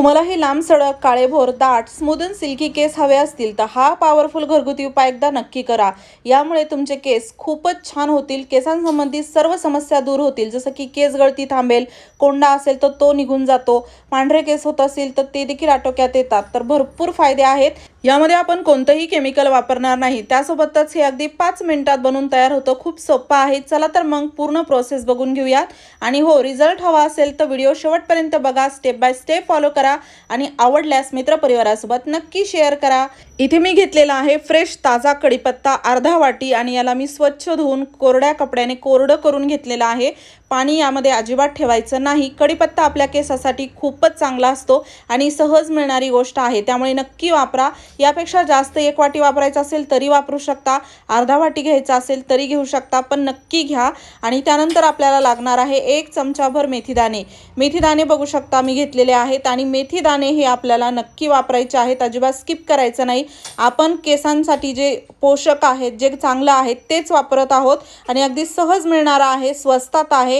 तुम्हाला हे लांब सडक काळेभोर दाट स्मूद अँड सिल्की केस हवे असतील तर हा पॉवरफुल घरगुती उपाय एकदा नक्की करा. यामुळे तुमचे केस खूपच छान होतील. केसांसंबंधी सर्व समस्या दूर होतील. जसं की केस गळती थांबेल कोंडा असेल तर तो निघून जातो पांढरे केस होत असतील तर ते देखील आटोक्यात येतात. तर भरपूर फायदे आहेत. यामध्ये आपण कोणतंही केमिकल वापरणार नाही. त्यासोबतच हे अगदी पाच मिनिटात बनवून तयार होतं. खूप सोपं आहे. चला तर मग पूर्ण प्रोसेस बघून घेऊयात. आणि हो रिझल्ट हवा असेल तर व्हिडिओ शेवटपर्यंत बघा. स्टेप बाय स्टेप फॉलो करा. आणि आवडल्यास मित्रपरिवारासोबत नक्की शेअर करा. इथे मी घेतलेला आहे फ्रेश ताजा कढीपत्ता अर्धा वाटी आणि याला मी स्वच्छ धुवून कोरड्या कपड्याने कोरडं करून घेतलेलं आहे. पाणी यामध्ये अजिबात ठेवायचं नाही. कढीपत्ता आपल्या केसासाठी खूपच चांगला असतो आणि सहज मिळणारी गोष्ट आहे. त्यामुळे नक्की वापरा. यापेक्षा जास्त एक वाटी वापरायचं असेल तरी वापरू शकता. अर्धा वाटी घ्यायचा असेल तरी घेऊ शकता पण नक्की घ्या. आणि त्यानंतर आपल्याला लागणार आहे एक चमचाभर मेथीदाणे मेथीदाणे बघू शकता मी घेतलेले आहेत आणि मेथीदाणे हे आपल्याला नक्की वापरायचे आहेत. अजिबात स्किप करायचं नाही. आपण केसांसाठी जे पोषक आहेत जे चांगलं आहे तेच वापरत आहोत आणि अगदी सहज मिळणारं आहे स्वस्तात आहे.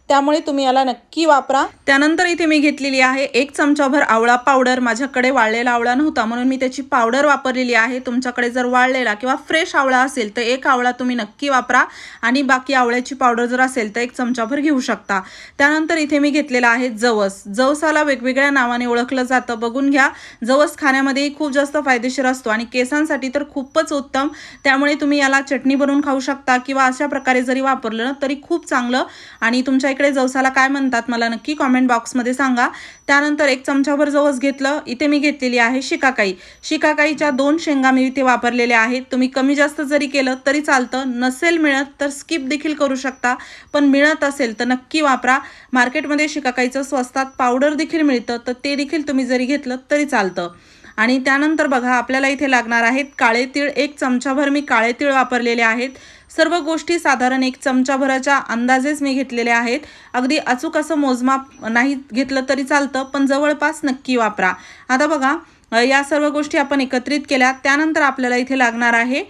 त्यामुळे तुम्ही याला नक्की वापरा. त्यानंतर इथे मी घेतलेली आहे एक चमचाभर आवळा पावडर माझ्याकडे वाळलेला आवळा नव्हता म्हणून मी त्याची पावडर वापरलेली आहे. तुमच्याकडे जर वाळलेला किंवा फ्रेश आवळा असेल तर एक आवळा तुम्ही नक्की वापरा. आणि बाकी आवळ्याची पावडर जर असेल तर एक चमचाभर घेऊ शकता. त्यानंतर इथे मी घेतलेला आहे जवस. जवसाला वेगवेगळ्या नावाने ओळखलं जातं. बघून घ्या जवस खाण्यामध्येही खूप जास्त फायदेशीर असतो आणि केसांसाठी तर खूपच उत्तम. त्यामुळे तुम्ही याला चटणी बनवून खाऊ शकता किंवा अशा प्रकारे जरी वापरलं तरी खूप चांगलं. आणि तुमच्या इकडे जवसाला काय म्हणतात मला नक्की कॉमेंट बॉक्समध्ये सांगा. त्यानंतर एक चमचाभर जवस घेतलं. इथे मी घेतलेली आहे शिकाकाई. शिकाकाईच्या दोन शेंगा मी इथे वापरलेल्या आहेत. तुम्ही कमी जास्त जरी केलं तरी चालतं. नसेल मिळत तर स्किप देखील करू शकता. पण मिळत असेल तर नक्की वापरा. मार्केटमध्ये शिकाकाईचं स्वस्तात पावडर देखील मिळतं. तर ते देखील तुम्ही जरी घेतलं तरी चालतं. आणि त्यानंतर बघा आपल्याला इथे लागणार आहेत काळे तीळ. एक चमचाभर मी काळे तीळ वापरलेले आहेत. सर्व गोष्टी साधारण एक चमचाभराच्या अंदाजेच मी घेतलेल्या आहेत. अगदी अचूक असं मोजमाप नाही घेतलं तरी चालतं पण जवळपास नक्की वापरा. आता बघा या सर्व गोष्टी आपण एकत्रित केल्या. त्यानंतर आपल्याला इथे लागणार आहे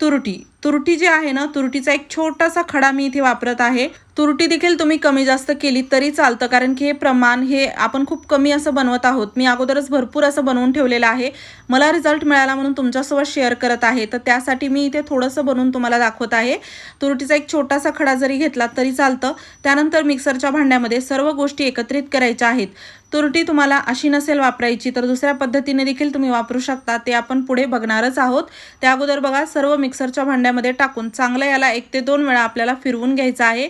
तुरटी. तुरटी जी आहे ना तुरटीचा एक छोटासा खडा मी इथे वापरत आहे. तुरटी देखील तुम्ही कमी जास्त केली तरी चालतं कारण की हे प्रमाण हे आपण खूप कमी असं बनवत आहोत. मी अगोदरच भरपूर असं बनवून ठेवलेलं आहे. मला रिझल्ट मिळाला म्हणून तुमच्यासोबत शेअर करत आहे. तर त्यासाठी मी इथे थोडंसं बनवून तुम्हाला दाखवत आहे. तुरटीचा एक छोटासा खडा जरी घेतला तरी चालतं. त्यानंतर मिक्सरच्या भांड्यामध्ये सर्व गोष्टी एकत्रित करायच्या आहेत. तुरटी तुम्हाला अशी नसेल वापरायची तर दुसऱ्या पद्धतीने देखील तुम्ही वापरू शकता. ते आपण पुढे बघणारच आहोत. त्या अगोदर बघा सर्व मिक्सरच्या भांड्या भांड्यामध्ये टाकून चांगलं याला एक ते दोन वेळा आपल्याला फिरवून घ्यायचं आहे.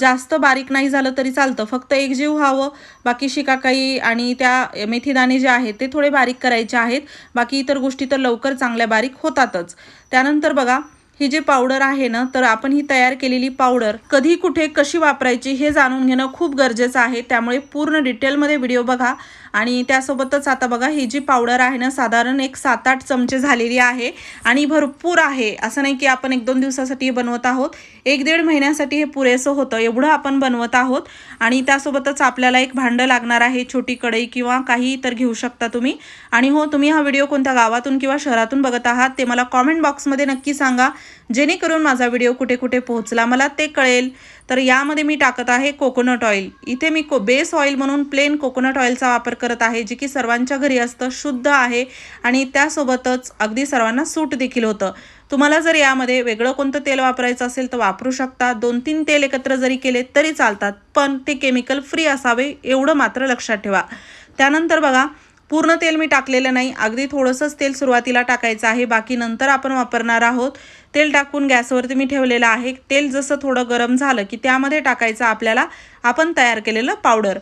जास्त बारीक नाही झालं तरी चालतं. फक्त एक जीव व्हावं. बाकी शिकाकाई आणि त्या मेथीदाणे जे आहेत ते थोडे बारीक करायचे आहेत. बाकी इतर गोष्टी तर लवकर चांगल्या बारीक होतातच. त्यानंतर बघा ही जी पावडर आहे ना तर आपण ही तयार केलेली पावडर कधी कुठे कशी वापरायची हे जाणून घेणं खूप गरजेचं आहे. त्यामुळे पूर्ण डिटेलमध्ये व्हिडिओ बघा. आणि त्यासोबतच आता बघा ही जी पावडर आहे ना साधारण एक सात आठ चमचे झालेली आहे आणि भरपूर आहे. असं नाही की आपण एक दोन दिवसासाठी हे बनवत आहोत. एक दीड महिन्यासाठी हे पुरेसं होतं एवढं आपण बनवत आहोत. आणि त्यासोबतच आपल्याला एक भांडं लागणार आहे छोटी कढई किंवा काही तर घेऊ शकता तुम्ही. आणि हो तुम्ही हा व्हिडिओ कोणत्या गावातून किंवा शहरातून बघत आहात ते मला कॉमेंट बॉक्समध्ये नक्की सांगा. जेणेकरून माझा व्हिडिओ कुठे कुठे पोहोचला मला ते कळेल. तर यामध्ये मी टाकत आहे कोकोनट ऑइल. इथे मी को बेस ऑइल म्हणून प्लेन कोकोनट ऑइलचा वापर करत आहे जे की सर्वांच्या घरी असतं शुद्ध आहे आणि त्यासोबतच अगदी सर्वांना सूट देखील होतं. तुम्हाला जर यामध्ये वेगळं कोणतं तेल वापरायचं असेल तर वापरू शकता. दोन तीन तेल एकत्र जरी केले तरी चालतात पण ते केमिकल फ्री असावे एवढं मात्र लक्षात ठेवा. त्यानंतर बघा पूर्ण तेल मी टाकलेलं नाही अगदी थोडंसंच तेल सुरुवातीला टाकायचं आहे बाकी नंतर आपण वापरणार आहोत. तेल टाकून गॅसवरती मी ठेवलेलं आहे. तेल जसं थोडं गरम झालं की त्यामध्ये टाकायचं आपल्याला आपण तयार केलेलं पावडर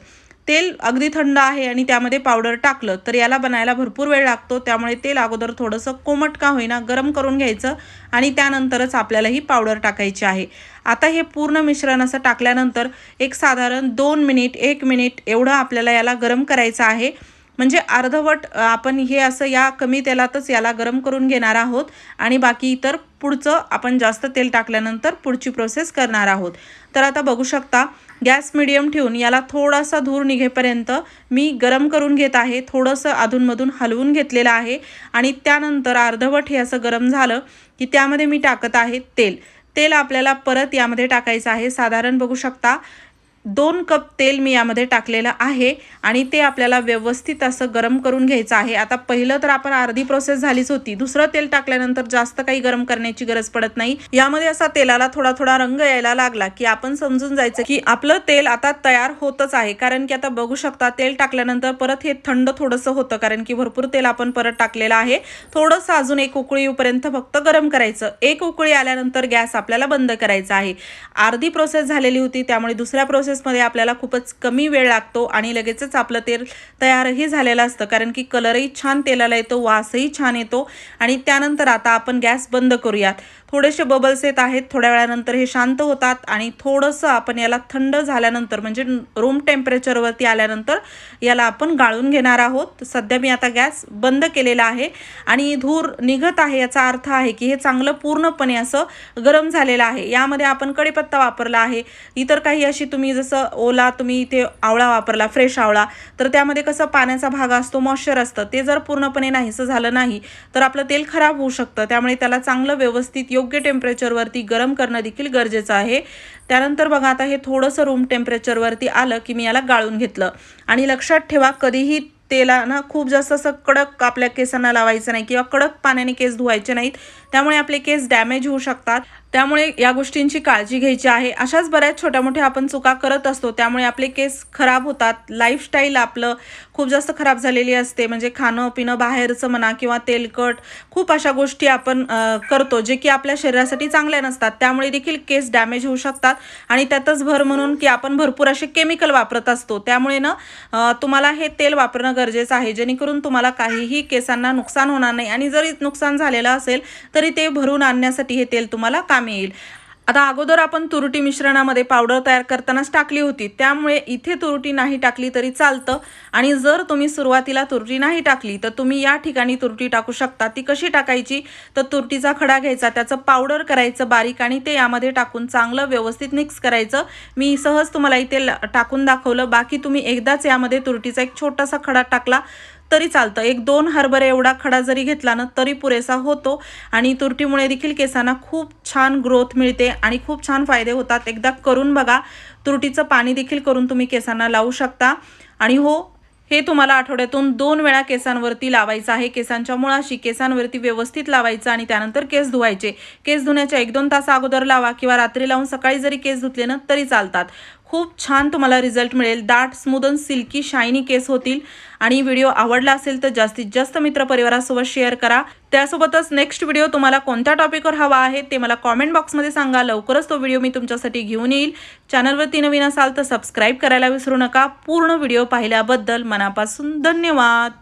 तेल अगदी थंड आहे आणि त्यामध्ये पावडर टाकलं तर याला बनायला भरपूर वेळ लागतो त्यामुळे तेल अगोदर थोडंसं कोमट का होईना गरम करून घ्यायचं आणि त्यानंतरच आपल्याला ही पावडर टाकायची आहे. आता हे पूर्ण मिश्रण असं टाकल्यानंतर एक साधारण दोन मिनिट एक मिनिट एवढं आपल्याला याला गरम करायचं आहे. म्हणजे अर्धवट आपण हे असं या कमी तेलातच याला गरम करून घेणार आहोत आणि बाकी इतर पुढचं आपण जास्त तेल टाकल्यानंतर पुढची प्रोसेस करणार आहोत. तर आता बघू शकता गॅस मिडियम ठेवून याला थोडासा धूर निघेपर्यंत मी गरम करून घेत आहे. थोडंसं अधूनमधून हलवून घेतलेलं आहे आणि त्यानंतर अर्धवट हे असं गरम झालं की त्यामध्ये मी टाकत आहे तेल. तेल आपल्याला परत यामध्ये टाकायचं आहे. साधारण बघू शकता दोन कप तेल मी यामध्ये टाकलेलं आहे आणि ते आपल्याला व्यवस्थित असं गरम करून घ्यायचं आहे. आता पहिलं तर आपण अर्धी प्रोसेस झालीच होती. दुसरं तेल टाकल्यानंतर जास्त काही गरम करण्याची गरज पडत नाही. यामध्ये असा तेलाला थोडा थोडा रंग यायला लागला की आपण समजून जायचं की आपलं तेल आता तयार होतच आहे. कारण की आता बघू शकता तेल टाकल्यानंतर परत हे थंड थोडंसं होतं. कारण की भरपूर तेल आपण परत टाकलेलं आहे. थोडंसं अजून एक उकळी येऊपर्यंत फक्त गरम करायचं. एक उकळी आल्यानंतर गॅस आपल्याला बंद करायचा आहे. अर्धी प्रोसेस झालेली होती त्यामुळे दुसऱ्या प्रोसेस प्रोसेसमध्ये आपल्याला खूपच कमी वेळ लागतो आणि लगेचच आपलं तेल तयारही झालेलं असतं. कारण की कलरही छान तेलाला येतो वासही छान येतो आणि त्यानंतर आता आपण गॅस बंद करूयात. थोडेसे बबल्स येत आहेत थोड्या वेळानंतर हे शांत होतात आणि थोडंसं आपण याला थंड झाल्यानंतर म्हणजे रूम टेम्परेचरवरती आल्यानंतर याला आपण गाळून घेणार आहोत. सध्या मी आता गॅस बंद केलेला आहे आणि धूर निघत आहे याचा अर्थ आहे की हे चांगलं पूर्णपणे असं गरम झालेलं आहे. यामध्ये आपण कढीपत्ता वापरला आहे. इतर काही अशी तुम्ही जसं ओला तुम्ही इथे आवळा वापरला फ्रेश आवळा तर त्यामध्ये कसं पाण्याचा भाग असतो मॉइश्चर असतं. ते जर पूर्णपणे नाहीसं झालं नाही तर आपलं तेल खराब होऊ शकतं. त्यामुळे त्याला चांगलं व्यवस्थित योग्य टेम्परेचरवरती गरम करणं देखील गरजेचं आहे. त्यानंतर बघा आता हे थोडंसं रूम टेम्परेचरवरती आलं की मी याला गाळून घेतलं. आणि लक्षात ठेवा कधीही तेला ना खूप जास्त असं कडक आपल्या केसांना लावायचं नाही किंवा कडक पाण्याने केस धुवायचे नाहीत. त्यामुळे आपले केस डॅमेज होऊ शकतात. त्यामुळे या गोष्टींची काळजी घ्यायची आहे. अशाच बऱ्याच छोट्या मोठ्या आपण चुका करत असतो. त्यामुळे आपले केस खराब होतात. लाईफस्टाईल आपलं खूप जास्त खराब झालेली असते. म्हणजे खाणं पिणं बाहेरचं म्हणा किंवा तेलकट खूप अशा गोष्टी आपण करतो जे की आपल्या शरीरासाठी चांगल्या नसतात. त्यामुळे देखील केस डॅमेज होऊ शकतात आणि त्यातच भर म्हणून की आपण भरपूर असे केमिकल वापरत असतो. त्यामुळे ना तुम्हाला हे तेल वापरणं गरजेचं आहे. जेणेकरून तुम्हाला काहीही केसांना नुकसान होणार नाही. आणि जरी नुकसान झालेलं असेल तरी ते भरून आणण्यासाठी हे तेल तुम्हाला कामी येईल. आता अगोदर आपण तुरटी मिश्रणामध्ये पावडर तयार करतानाच टाकली होती. त्यामुळे इथे तुरटी नाही टाकली तरी चालतं. आणि जर तुम्ही सुरुवातीला तुरटी नाही टाकली तर तुम्ही या ठिकाणी तुरटी टाकू शकता. ती कशी टाकायची? तर तुरटीचा खडा घ्यायचा त्याचं पावडर करायचं बारीक आणि ते यामध्ये टाकून चांगलं व्यवस्थित मिक्स करायचं. मी सहज तुम्हाला इथे टाकून दाखवलं. बाकी तुम्ही एकदाच यामध्ये तुरटीचा एक छोटासा खडा टाकला. तरी चालतं. एक दोन हरभरे एवढा खडा जरी घेतला ना तरी पुरेसा होतो. आणि तुरटीमुळे देखील केसांना खूप छान ग्रोथ मिळते आणि खूप छान फायदे होतात. एकदा करून बघा. तुरटीचं पाणी देखील करून तुम्ही केसांना लावू शकता. आणि हो हे तुम्हाला आठवड्यातून दोन वेळा केसांवरती लावायचं आहे. केसांच्या मुळाशी केसांवरती व्यवस्थित लावायचं आणि त्यानंतर केस धुवायचे. केस धुण्याच्या एक दोन तास अगोदर लावा किंवा रात्री लावून सकाळी जरी केस धुतले ना तरी चालतात. खूप छान तुम्हाला रिझल्ट मिळेल. दाट स्मूद सिल्की शायनी केस होतील. आणि व्हिडिओ आवडला असेल तर जास्तीत जास्त मित्रपरिवारासोबत शेअर करा. त्यासोबतच नेक्स्ट व्हिडिओ तुम्हाला कोणत्या टॉपिकवर हवा आहे ते मला कॉमेंट बॉक्समध्ये सांगा. लवकरच तो व्हिडिओ मी तुमच्यासाठी घेऊन येईल. चॅनलवरती नवीन असाल तर सबस्क्राईब करायला विसरू नका. पूर्ण व्हिडिओ पाहिल्याबद्दल मनापासून धन्यवाद.